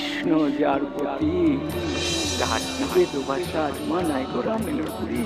কৃষ্ণ যার প্রতি তার দুবাসা মানায় গো রামের পুরী।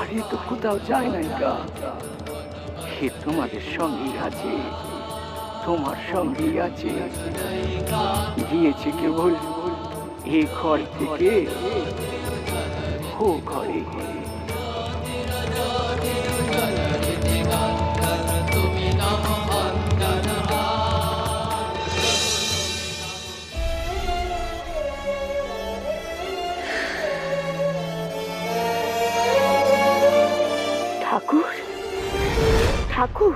আরে তো কোথাও যায় নাই গা। হে তোমাদের সঙ্গী আছে, তোমার সঙ্গী আছে। গিয়েছে কেবল এ ঘর থেকে, ও ঘরে। ঠাকুর ঠাকুর